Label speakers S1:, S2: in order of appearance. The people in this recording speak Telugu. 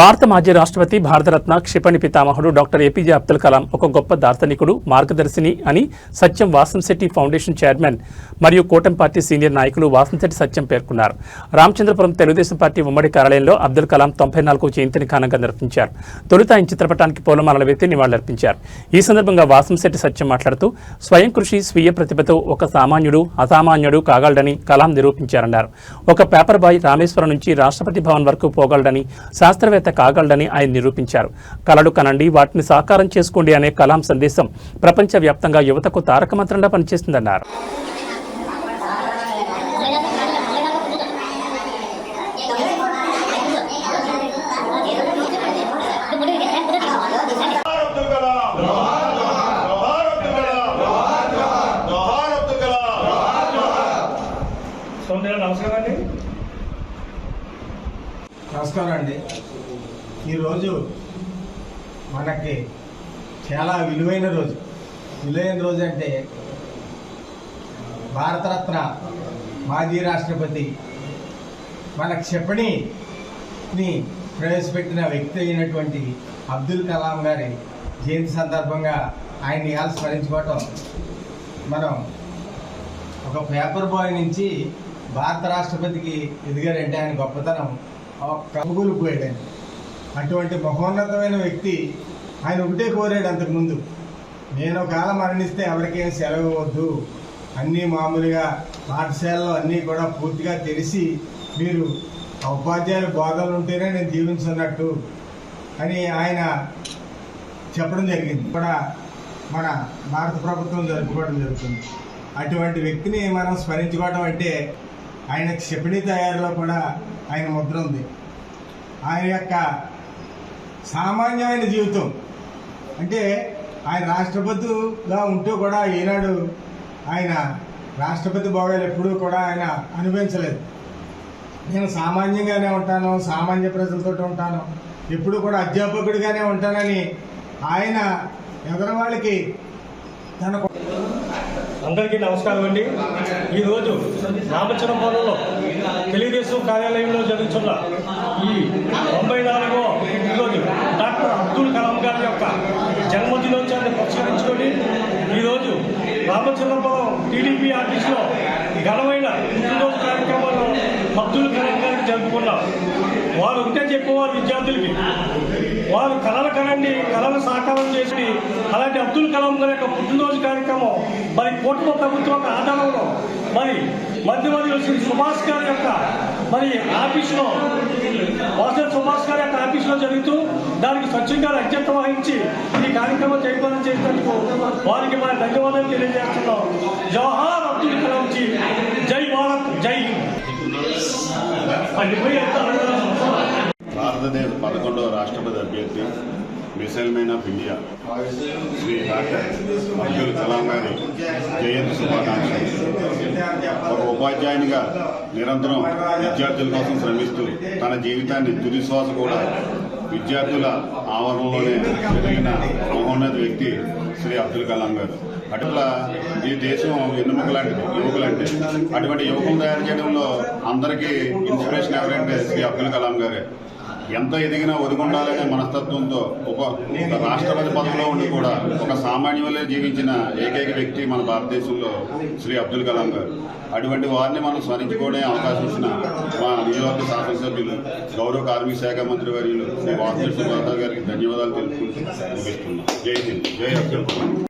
S1: భారత మాజీ రాష్ట్రపతి భారతరత్న క్షిపణి పితామహుడు డాక్టర్ ఏపీజే అబ్దుల్ కలాం ఒక గొప్ప దార్శనికుడు మార్గదర్శిని అని సత్యం వాసంశెట్టి ఫౌండేషన్ చైర్మన్ మరియు కూటమి పార్టీ సీనియర్ నాయకులు వాసంశెట్టి సత్యం పేర్కొన్నారు. రామచంద్రపురం తెలుగుదేశం పార్టీ ఉమ్మడి కార్యాలయంలో అబ్దుల్ కలాం తొంభై నాలుగు జయంతిని ఘనంగా నిర్వహించారు. తొలుత ఆయన చిత్రపటానికి పూలమాలలు వేసి నివాళులర్పించారు. ఈ సందర్భంగా వాసంశెట్టి సత్యం మాట్లాడుతూ స్వయం కృషి స్వీయ ప్రతిభతో ఒక సామాన్యుడు అసామాన్యుడు కాగలడని కలాం నిరూపించారన్నారు. ఒక పేపర్ బాయ్ రామేశ్వరం నుంచి రాష్ట్రపతి భవన్ వరకు పోగలడని శాస్త్రవేత్త కాగలడని ఆయన నిరూపించారు. కళలు కనండి వాటిని సాకారం చేసుకోండి అనే కలాం సందేశం ప్రపంచవ్యాప్తంగా యువతకు
S2: తారకమంత్రంగా
S3: పనిచేసిందన్నారు నమస్కారం అండి.
S4: నమస్కారం అండి. ఈరోజు మనకి చాలా విలువైన రోజు. విలువైన రోజు అంటే భారతరత్న మాజీ రాష్ట్రపతి మన క్షిపణిని ప్రవేశపెట్టిన వ్యక్తి అయినటువంటి అబ్దుల్ కలాం గారి జయంతి సందర్భంగా ఆయన్ని ఇవాళ స్మరించుకోవటం మనం ఒక పేపర్ బాయ్ నుంచి భారత రాష్ట్రపతికి ఎదిగారంటే ఆయన గొప్పతనం. కబుగులు పోయాడు ఆయన. అటువంటి మహోన్నతమైన వ్యక్తి ఆయన ఒకటే కోరాడు అంతకుముందు. నేను ఒకవేళ మరణిస్తే ఎవరికేం సెలవు వద్దు అన్నీ మామూలుగా పాఠశాలలో అన్నీ కూడా పూర్తిగా తెలిసి మీరు ఉపాధ్యాయుల బోధనలు ఉంటేనే నేను జీవించున్నట్టు అని ఆయన చెప్పడం జరిగింది. కూడా మన భారత ప్రభుత్వం జరుపుకోవడం జరుగుతుంది. అటువంటి వ్యక్తిని మనం స్మరించుకోవడం అంటే ఆయన క్షిపణి తయారీలో కూడా ఆయన ముద్ర ఉంది. ఆయన యొక్క సామాన్యమైన జీవితం. అంటే ఆయన రాష్ట్రపతిగా ఉంటూ కూడా ఈనాడు ఆయన రాష్ట్రపతి భోగాలు ఎప్పుడూ కూడా ఆయన అనుభవించలేదు. నేను సామాన్యంగానే ఉంటాను సామాన్య ప్రజలతో ఉంటాను ఎప్పుడు కూడా అధ్యాపకుడిగానే ఉంటానని ఆయన ఎదరు వాళ్ళకి తన
S3: అందరికీ నమస్కారం అండి. ఈరోజు రామచంద్రపురంలో తెలుగుదేశం కార్యాలయంలో జరుగుతున్న ఈ తొంభై నాలుగో ఈరోజు డాక్టర్ అబ్దుల్ కలాం గారి యొక్క జన్మదినోత్సవాన్ని పురస్కరించుకొని ఈరోజు రామచంద్రపురం టీడీపీ ఆఫీసులో ఘనమైన పుట్టినరోజు కార్యక్రమంలో అబ్దుల్ కలాం గారికి జరుపుకున్నాం. వారు ఉంటే చెప్పేవారు విద్యార్థులకి. వారు కళలు కనండి కళలు సాకారం చేసి అలాంటి అబ్దుల్ కలాం గారి యొక్క పుట్టినరోజు కార్యక్రమం మరి కుటుంబ ప్రభుత్వం ఆధారంలో మరి మధ్యలో శ్రీ సుభాష్ గారి యొక్క మరి ఆఫీసులో వాసన సుభాష్ గారి యొక్క ఆఫీసులో జరుగుతూ దానికి స్వచ్ఛంగా అధ్యక్షత వహించి ఈ కార్యక్రమం జయప్రదం చేసినందుకు వారికి మన ధన్యవాదాలు తెలియజేస్తున్నాం. జవహర్ అబ్దుల్ కలాం జీ. జై భారత్ జై హింద్.
S5: భారతదేశ పదకొండవ రాష్ట్రపతి అభ్యర్థి missile man of India. Shri doctor Abdul Kalam గారి జయంతి శుభాకాంక్షలు. ఒక ఉపాధ్యాయునిగా నిరంతరం విద్యార్థుల కోసం శ్రమిస్తూ తన జీవితాన్ని తుదిశ్వాస కూడా విద్యార్థుల ఆవరణలోనే జరిగిన మహోన్నత వ్యక్తి శ్రీ అబ్దుల్ కలాం గారు. అట్లా ఈ దేశం ఎన్నుముక లాంటిది యువకులంటే అటువంటి యువకులు తయారు చేయడంలో అందరికీ ఇన్స్పిరేషన్ ఎవరంటే శ్రీ అబ్దుల్ కలాం గారే. ఎంత ఎదిగినా ఒదిగుండాలనే మనస్తత్వంతో ఒక రాష్ట్రపతి పదవిలో ఉండి కూడా ఒక సామాన్యులే జీవించిన ఏకైక వ్యక్తి మన భారతదేశంలో శ్రీ అబ్దుల్ కలాం గారు. అటువంటి వారిని మనం స్మరించుకోవడే అవకాశం ఇచ్చిన మా నియోజకవర్గ శాసనసభ్యులు గౌరవ కార్మిక శాఖ మంత్రి వర్యులు శ్రీ వాసు గారికి ధన్యవాదాలు తెలుపుకుంటూ జై హింద్. జై అబ్దుల్ కలాం.